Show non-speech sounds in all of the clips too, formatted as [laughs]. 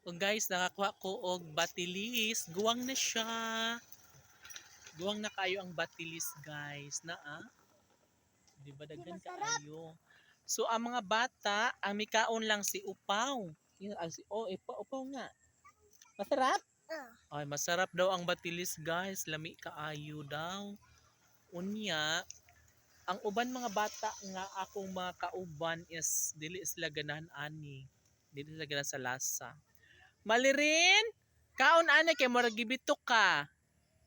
O guys, nakakuha ko og batilis. Guwang na siya. Guwang na kayo ang batilis, guys. Na ah. Di ba daghan kaayo? So ang mga bata, ang mikaon lang si Upaw. Yun, ang si oh, Upaw, Upaw nga. Masarap? Ah. Ay, masarap daw ang batilis, guys. Lami kaayo daw. Unya, ang uban mga bata nga akong mga kauban is dili sila ganahan ani. Dili sila ganahan sa lasa. Malirin, kaon ani kay murag gibitok ka.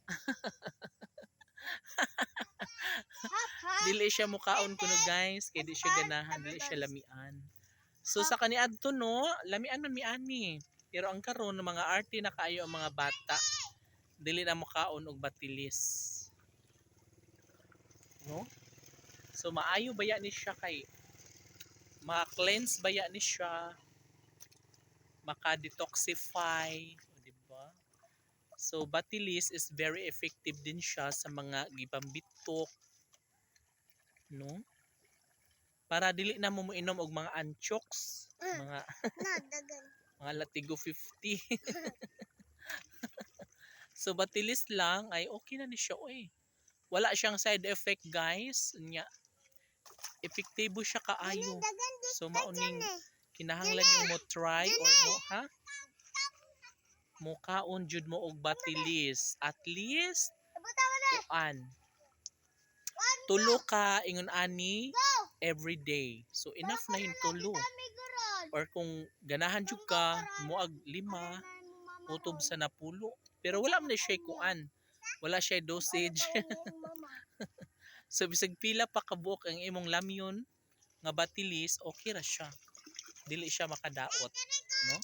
[laughs] Dili siya mukaon kuno guys, kay di siya ganahan, dili siya lamian. So sa kaniadto no, lamian man mi ani. Pero ang karon mga arte na kaayo ang mga bata, dili na mukaon og batilis. No? So maayo baya ni siya kay ma-cleanse baya ni siya maka-detoxify, di ba? So batilis is very effective din siya sa mga gipambitok, no? Para dili na mo moinom og mga anchoks, Mm. mga [laughs] mga latigo 50. [laughs] so batilis lang ay okay na ni siya oy. Wala siyang side effect guys. Nya epektibo siya kaayo. Di So mauning eh. Kinahanglan niyo mo try or mo ha? Mukaon jud mo og batilis. At least kuan. Tulo ka ingon ani every day. So enough na yung tulo. Or kung ganahan jud ka moag lima, utob sa napulo. Pero wala man siya kuan. Wala siya dosage. [laughs] so bisag pila pa kabuok ang imong lamyon nga batilis, okay ra siya. Dili siya makadaot, no?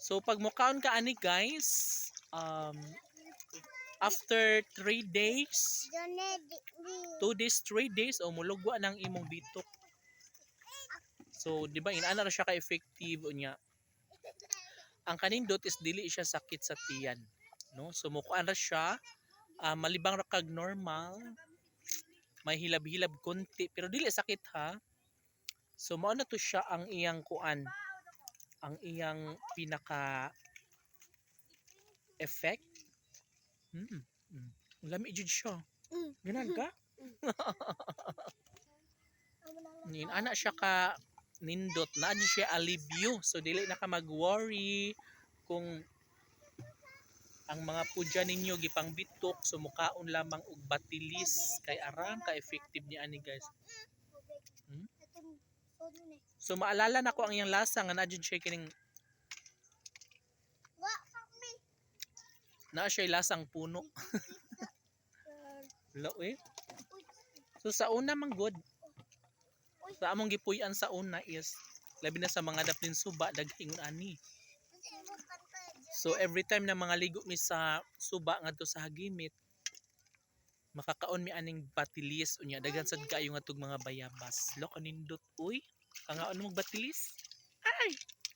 So pag mukaon ka ani guys, um after 3 days, Jone, di, di. 2 days, 3 days o mulugwa ng imong bitok. So, di ba inaana ra siya ka effective unya. Ang kanindot is dili siya sakit sa tiyan, no? So mukuan ra siya ah, malibang ra kag normal. May hilab-hilab konti pero dili sakit ha. So mao na to siya ang iyang kuan. Ang iyang pinaka effect. Hmm. mm. Lami jud siya. Mm. Ganan ka? Lang. Nin ana siya ka nindot na di siya alivio so dili na ka mag-worry kung ang mga pudya ninyo gipang bitok so mukaon lamang og batilis kay arang ka effective ni ani guys so maalala na ko ang iyang lasa nga na jud siya kining na siya lasang puno. [laughs] Lo eh. So sa una man good. Sa among gipuy-an sa una is labi na sa mga daplin suba daghingon ani. So every time na mga ligo mi sa suba ngadto sa hagimit makakaon mi aning batilis unya daghan sad kaayo nga tug mga bayabas. Lo kanindot uy. Kangaon mo batilis? Ay.